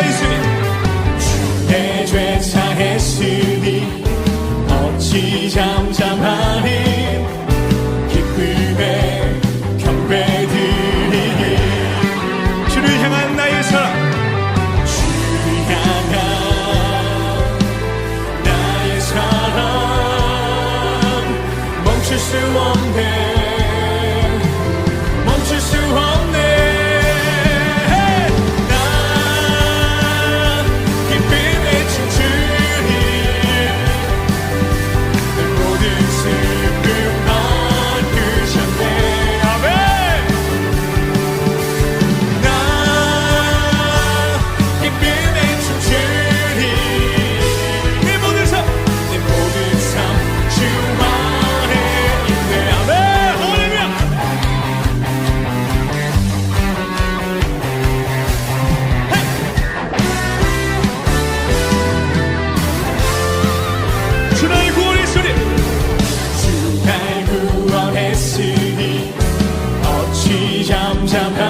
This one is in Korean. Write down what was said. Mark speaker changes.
Speaker 1: 차했으니 내죄 차했으니 어찌 잠잠하니? 기쁨에 경배드리니. 주를 향한 나의 사랑. 주를 향한 나의 사랑. 멈출 수 없네. 잠시 잠잠한